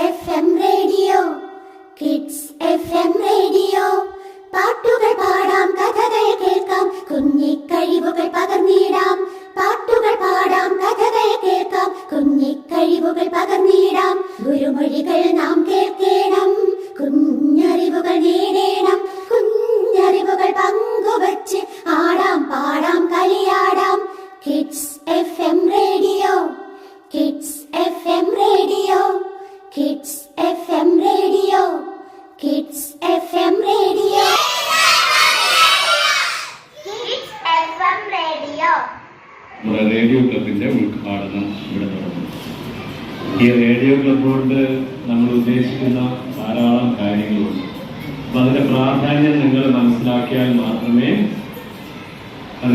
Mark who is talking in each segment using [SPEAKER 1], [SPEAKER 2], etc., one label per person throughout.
[SPEAKER 1] F M radio kids F M radio പാട്ടുകൾ പാടാം കഥകൾ കേൾക്കാം കുഞ്ഞി കഴിവുകൾ പകർന്നിടാം. പാട്ടുകൾ പാടാം കഥകൾ കേൾക്കാം കുഞ്ഞി കഴിവുകൾ പകർന്നിടാം. ഗുരുമൊഴികൾ നാം കേൾക്കണം.
[SPEAKER 2] നമ്മുടെ റേഡിയോ ക്ലബിന്റെ ഉദ്ഘാടനം ഇവിടെ നടന്നു ഈ റേഡിയോ ക്ലബ് കൊണ്ട് നമ്മൾ ഉദ്ദേശിക്കുന്ന ധാരാളം കാര്യങ്ങളുണ്ട്. അപ്പം അതിന്റെ പ്രാധാന്യം നിങ്ങൾ മനസ്സിലാക്കിയാൽ മാത്രമേ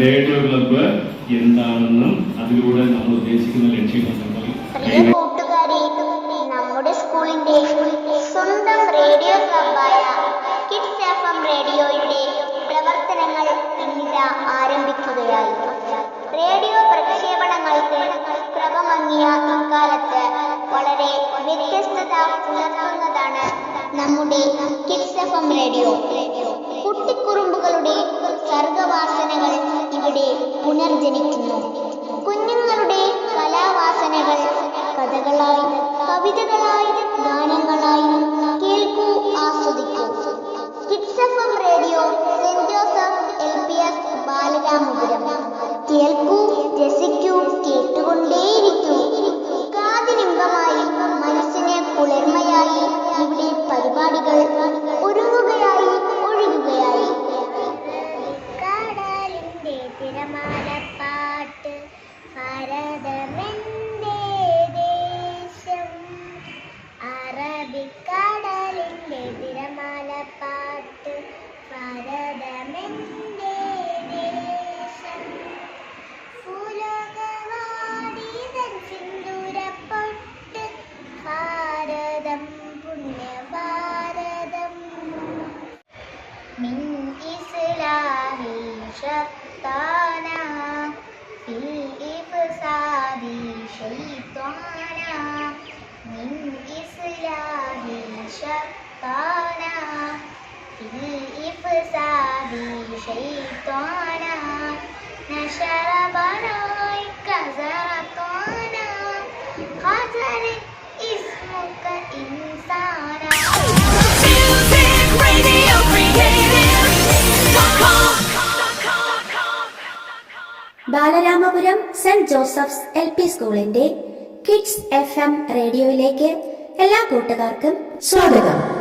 [SPEAKER 2] റേഡിയോ ക്ലബ്ബ് എന്താണെന്നും അതിലൂടെ നമ്മൾ ഉദ്ദേശിക്കുന്ന ലക്ഷ്യങ്ങളുണ്ടെങ്കിൽ
[SPEAKER 3] വ്യത്യസ്തത പുലർത്തുന്നതാണ് നമ്മുടെ കിഡ്സ് എഫ് എം റേഡിയോ. കുട്ടിക്കുറുമ്പുകളുടെ സർഗവാസനകൾ ഇവിടെ പുനർജനിക്കുന്നു. കുഞ്ഞുങ്ങളുടെ കലാവാസനകൾ കഥകളായി ഭാരതമെന്റെ ദേശം. പുലകവാടിതൻ സിന്ദൂരപ്പൊട്ട് ഭാരതം പുണ്യഭാരതം. മിൻ ഇസ്ലാമീ شيطانا نشر بنائك زرقانا خزر اسمك إنسانا
[SPEAKER 4] Music Radio Creative.com.
[SPEAKER 1] Balaramapuram saint Joseph's L P സ്കൂളിന്റെ കിഡ്സ് എഫ് എം റേഡിയോയിലേക്ക് എല്ലാ കൂട്ടുകാർക്കും സ്വാഗതം